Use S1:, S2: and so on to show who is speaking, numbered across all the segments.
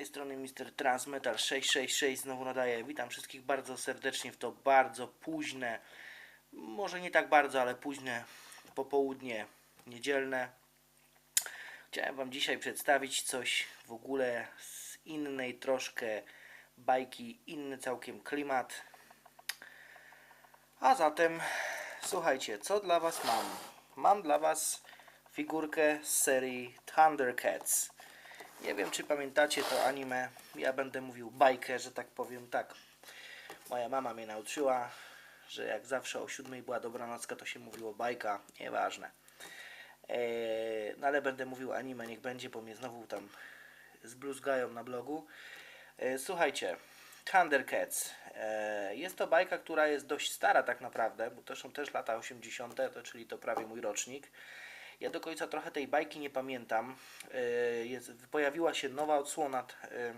S1: Tej strony Mr. Transmetal 666 znowu nadaję. Witam wszystkich bardzo serdecznie w to bardzo późne, może nie tak bardzo, ale późne popołudnie niedzielne. Chciałem Wam dzisiaj przedstawić coś w ogóle z innej troszkę bajki, inny całkiem klimat. A zatem słuchajcie, co dla Was mam? Mam dla Was figurkę z serii Thundercats. Nie wiem, czy pamiętacie to anime. Ja będę mówił bajkę, że tak powiem. Tak, moja mama mnie nauczyła, że jak zawsze o siódmej była dobranocka, to się mówiło bajka. Nieważne. Eee, no ale będę mówił anime, niech będzie, bo mnie znowu tam zbluzgają na blogu. E, Słuchajcie, Thundercats. E, Jest to bajka, która jest dość stara tak naprawdę, bo to są też lata 80., to, czyli to prawie mój rocznik. Ja do końca trochę tej bajki nie pamiętam. E, Jest, pojawiła się nowa odsłona e,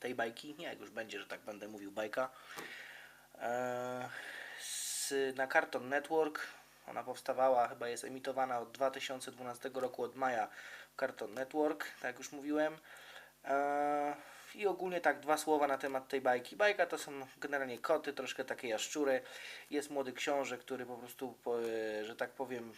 S1: tej bajki. Nie, jak już będzie, że tak będę mówił bajka. E, z, na Cartoon Network. Ona powstawała, chyba jest emitowana od 2012 roku, od maja w Cartoon Network, tak już mówiłem. Eee, I ogólnie tak dwa słowa na temat tej bajki. Bajka to są generalnie koty, troszkę takie jaszczury. Jest młody książę, który po prostu, e, że tak powiem,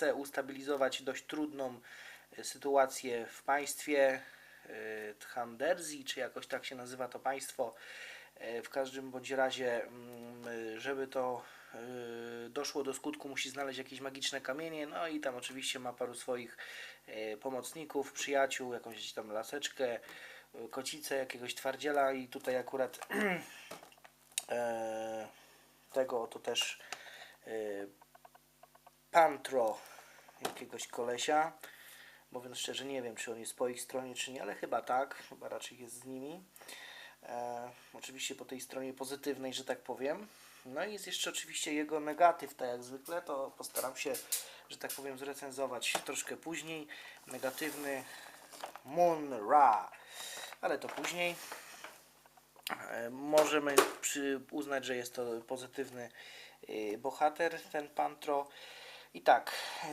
S1: chce ustabilizować dość trudną e, sytuację w państwie e, Thanderzii, czy jakoś tak się nazywa to państwo. E, W każdym bądź razie, mm, żeby to doszło do skutku, musi znaleźć jakieś magiczne kamienie. No i tam oczywiście ma paru swoich pomocników, przyjaciół, jakąś tam laseczkę, kocicę, jakiegoś twardziela i tutaj akurat tego oto też Pantro jakiegoś kolesia. Mówiąc szczerze, nie wiem, czy on jest po ich stronie, czy nie, ale chyba tak, chyba raczej jest z nimi. E, oczywiście po tej stronie pozytywnej, że tak powiem. No i jest jeszcze oczywiście jego negatyw, tak jak zwykle, to postaram się, że tak powiem, zrecenzować troszkę później. Negatywny Moon Ra, ale to później. E, Możemy przy, uznać, że jest to pozytywny e, bohater, ten Pantro. I tak,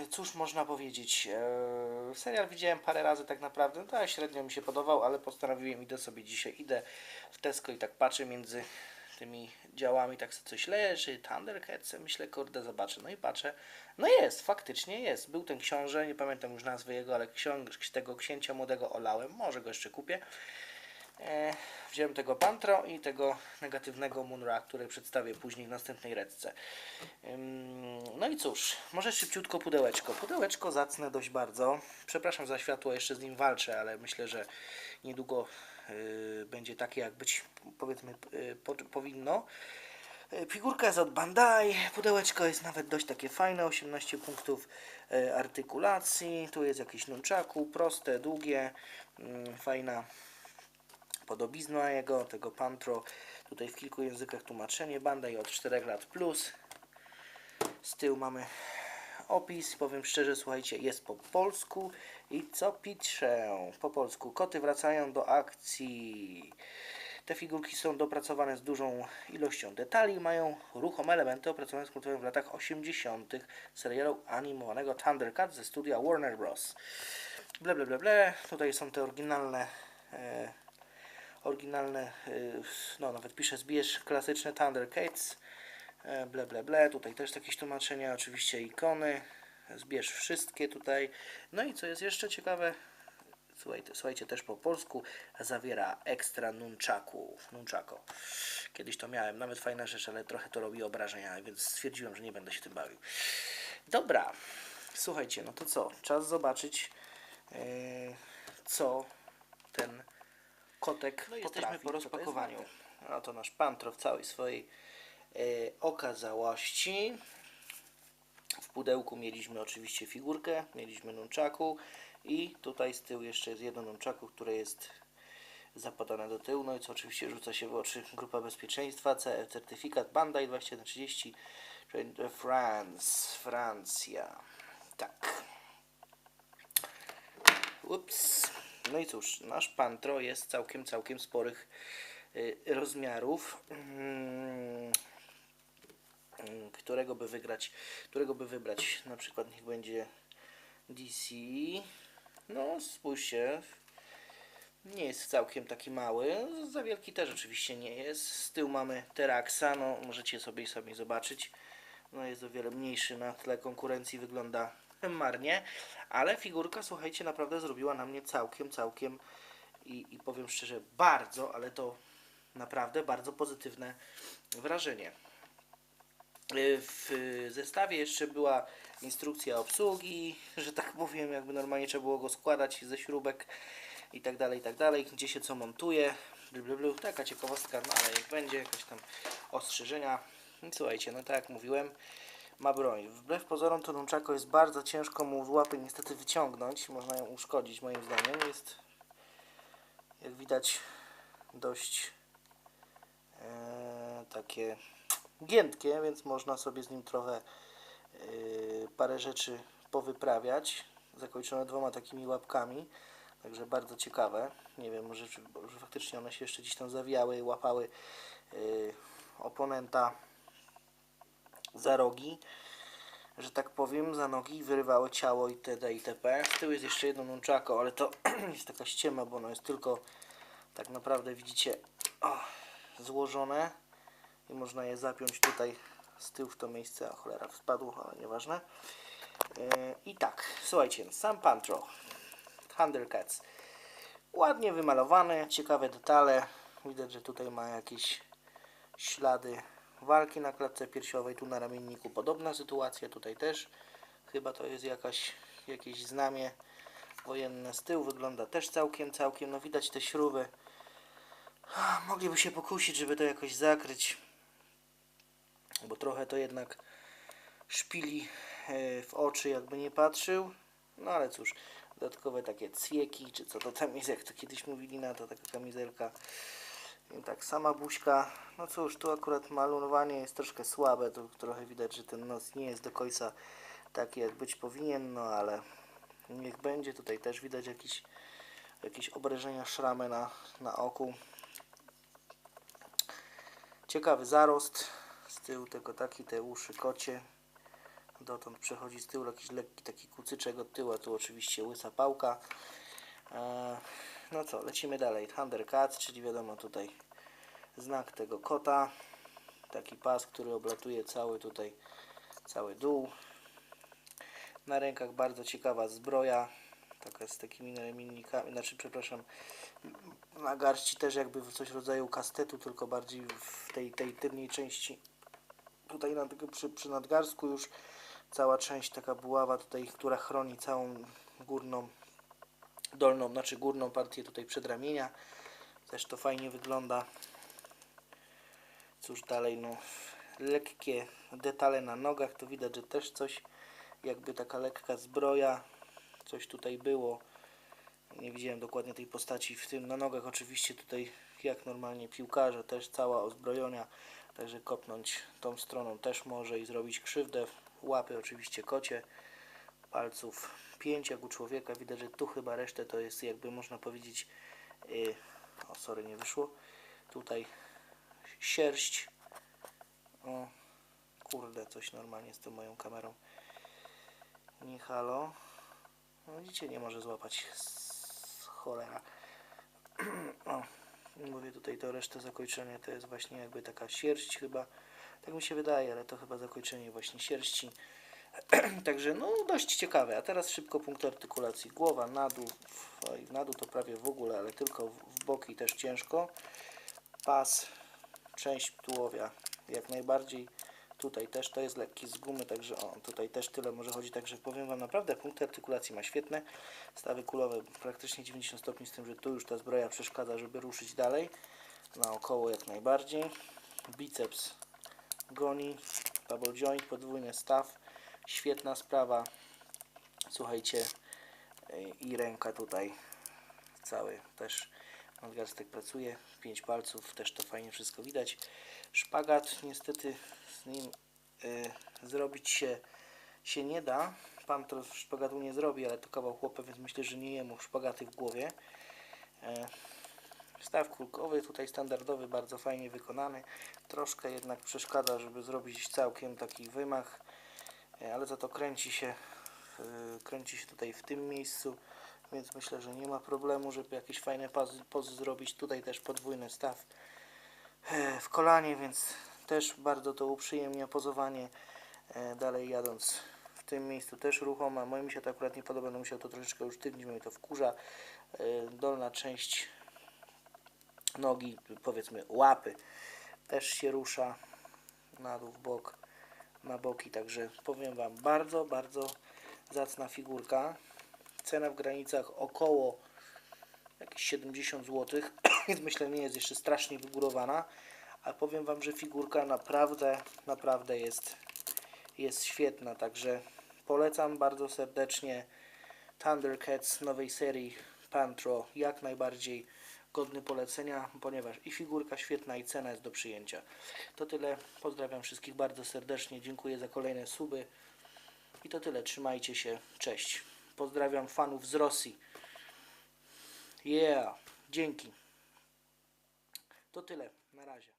S1: cóż można powiedzieć? E, serial widziałem parę razy tak naprawdę, no, tak średnio mi się podobał, ale postanowiłem, idę sobie dzisiaj, idę w Tesco i tak patrzę między tymi działami, tak coś leży, Thundercats, myślę, kurde, zobaczę. No i patrzę, no jest, faktycznie jest. Był ten książę, nie pamiętam już nazwy jego, ale książ tego księcia młodego olałem, może go jeszcze kupię. E, wziąłem tego Pantro i tego negatywnego Munra, który przedstawię później w następnej redce. No i cóż, może szybciutko pudełeczko. Pudełeczko zacne dość bardzo. Przepraszam za światło, jeszcze z nim walczę, ale myślę, że niedługo y, będzie takie, jak być powiedzmy y, po, powinno. Y, Figurka jest od Bandai, pudełeczko jest nawet dość takie fajne, 18 punktów artykulacji, tu jest jakieś nunchaku, proste, długie, fajna podobizna jego, tego Pantro. Tutaj w kilku językach tłumaczenie. Bandai od 4 lat plus. Z tyłu mamy opis. Powiem szczerze, słuchajcie, jest po polsku. I co piszę? Po polsku. Koty wracają do akcji. Te figurki są dopracowane z dużą ilością detali. Mają ruchome elementy opracowane skrótowo w latach 80. serialu animowanego Thundercats ze studia Warner Bros. Ble, ble, ble, ble. Tutaj są te oryginalne e, oryginalne, y, no nawet pisze zbierz klasyczne Thundercats, e, ble ble ble, tutaj też jakieś tłumaczenia, oczywiście ikony, zbierz wszystkie tutaj, no i co jest jeszcze ciekawe, słuchajcie, słuchajcie też po polsku, zawiera ekstra nunchaku, nunchako, kiedyś to miałem, nawet fajna rzecz, ale trochę to robi obrażenia, więc stwierdziłem, że nie będę się tym bawił. Dobra, słuchajcie, no to co, czas zobaczyć, e, co ten kotek
S2: No
S1: potrafi.
S2: po rozpakowaniu.
S1: No to nasz pantro w całej swojej e, okazałości. W pudełku mieliśmy oczywiście figurkę, mieliśmy nunchaku i tutaj z tyłu jeszcze jest jedno nunchaku, które jest zapadane do tyłu, no i co oczywiście rzuca się w oczy grupa bezpieczeństwa, CE certyfikat Bandai 2130 czyli de France, Francja. Tak. Ups. No i cóż, nasz pantro jest całkiem, całkiem sporych y, rozmiarów. Mm, którego by wygrać, którego by wybrać, na przykład niech będzie DC. No, spójrzcie. nie jest całkiem taki mały. Za wielki też oczywiście nie jest. Z tyłu mamy Teraxa, no możecie sobie sami zobaczyć. No jest o wiele mniejszy na tle konkurencji, wygląda marnie, ale figurka, słuchajcie, naprawdę zrobiła na mnie całkiem, całkiem i, i powiem szczerze, bardzo, ale to naprawdę bardzo pozytywne wrażenie. Y, W zestawie jeszcze była instrukcja obsługi, że tak powiem, jakby normalnie trzeba było go składać ze śrubek i tak dalej, i tak dalej, gdzie się co montuje, blu, taka ciekawostka, no ale jak będzie, jakieś tam ostrzeżenia. Słuchajcie, no tak jak mówiłem, ma broń. Wbrew pozorom to nunchako jest bardzo ciężko mu z łapy niestety wyciągnąć, można ją uszkodzić moim zdaniem, jest jak widać dość e, takie giętkie, więc można sobie z nim trochę yy, parę rzeczy powyprawiać. Zakończone dwoma takimi łapkami, także bardzo ciekawe. Nie wiem, może, może faktycznie one się jeszcze gdzieś tam zawijały, łapały yy, oponenta za rogi, że tak powiem, za nogi, wyrywały ciało itd. itp. Z tyłu jest jeszcze jedno nunchako, ale to jest taka ściema, bo ono jest tylko tak naprawdę widzicie o, złożone i można je zapiąć tutaj z tyłu w to miejsce. A cholera, spadło, ale nieważne. Yy, I tak, słuchajcie, sam Pantro, Thundercats. Ładnie wymalowany, ciekawe detale. Widać, że tutaj ma jakieś ślady walki na klatce piersiowej. Tu na ramienniku podobna sytuacja, tutaj też. Chyba to jest jakaś, jakieś znamie wojenne z tyłu. Wygląda też całkiem, całkiem. No widać te śruby. Mogliby się pokusić, żeby to jakoś zakryć bo trochę to jednak szpili e, w oczy, jakby nie patrzył. No ale cóż, dodatkowe takie cwieki, czy co to tam jest, jak to kiedyś mówili na to, taka kamizelka. I tak, sama buźka. No cóż, tu akurat malowanie jest troszkę słabe, tu trochę widać, że ten nos nie jest do końca taki, jak być powinien, no ale niech będzie. Tutaj też widać jakieś, jakieś obrażenia, szramy na, na oku. Ciekawy zarost. Z tyłu tego taki, te uszy kocie. Dotąd przechodzi z tyłu jakiś lekki taki kucyczek od tyłu, a tu oczywiście łysa pałka. Eee, no co, lecimy dalej. Thundercat, czyli wiadomo tutaj znak tego kota. Taki pas, który oblatuje cały tutaj, cały dół. Na rękach bardzo ciekawa zbroja. Taka z takimi ramiennikami, znaczy przepraszam, na garści też jakby w coś rodzaju kastetu, tylko bardziej w tej, tej tylnej części. Tutaj na, przy, przy nadgarstku już cała część taka buława tutaj, która chroni całą górną, dolną, znaczy górną partię tutaj przedramienia. Też to fajnie wygląda. Cóż dalej, no lekkie detale na nogach, to widać, że też coś jakby taka lekka zbroja, coś tutaj było. Nie widziałem dokładnie tej postaci w tym. Na nogach oczywiście tutaj jak normalnie piłkarze, też cała ozbrojona. Także kopnąć tą stroną też może i zrobić krzywdę. Łapy oczywiście kocie. Palców 5 jak u człowieka. Widać, że tu chyba resztę to jest jakby można powiedzieć yy, o sorry nie wyszło. Tutaj sierść. O kurde coś normalnie z tą moją kamerą. Nie halo. No widzicie, nie może złapać z cholera. O, mówię tutaj to resztę zakończenia to jest właśnie jakby taka sierść chyba. Tak mi się wydaje, ale to chyba zakończenie właśnie sierści. Także no dość ciekawe. A teraz szybko punkt artykulacji. Głowa na dół, oj, na dół to prawie w ogóle, ale tylko w, w boki też ciężko. Pas, część tułowia jak najbardziej. Tutaj też to jest lekki z gumy, także o, tutaj też tyle może chodzi. Także powiem Wam naprawdę, punkty artykulacji ma świetne. Stawy kulowe praktycznie 90 stopni, z tym, że tu już ta zbroja przeszkadza, żeby ruszyć dalej. Naokoło jak najbardziej. Biceps goni. Double joint, podwójny staw. Świetna sprawa. Słuchajcie, yy, i ręka tutaj cały też nadgarstek pracuje. Pięć palców, też to fajnie wszystko widać. Szpagat niestety z nim y, zrobić się, się nie da. Pan to szpagatu nie zrobi, ale to kawał chłopa, więc myślę, że nie jemu szpagaty w głowie. E, Staw kulkowy, tutaj standardowy, bardzo fajnie wykonany. Troszkę jednak przeszkadza, żeby zrobić całkiem taki wymach, e, ale za to kręci się, y, kręci się tutaj w tym miejscu więc myślę, że nie ma problemu, żeby jakieś fajne pozy, pozy zrobić. Tutaj też podwójny staw e, w kolanie, więc też bardzo to uprzyjemnia pozowanie. E, Dalej jadąc w tym miejscu też ruchoma. Moim się to akurat nie podoba, no musiał to troszeczkę usztywnić, mnie to wkurza. E, Dolna część nogi, powiedzmy łapy też się rusza na dół, w bok, na boki, także powiem Wam, bardzo, bardzo zacna figurka. Cena w granicach około jakieś 70 zł, więc myślę nie jest jeszcze strasznie wygórowana, ale powiem Wam, że figurka naprawdę, naprawdę jest, jest świetna, także polecam bardzo serdecznie Thundercats nowej serii Pantro, jak najbardziej godny polecenia, ponieważ i figurka świetna i cena jest do przyjęcia. To tyle, pozdrawiam wszystkich bardzo serdecznie, dziękuję za kolejne suby i to tyle, trzymajcie się, cześć. Pozdrawiam fanów z Rosji. Yeah, dzięki. To tyle, na razie.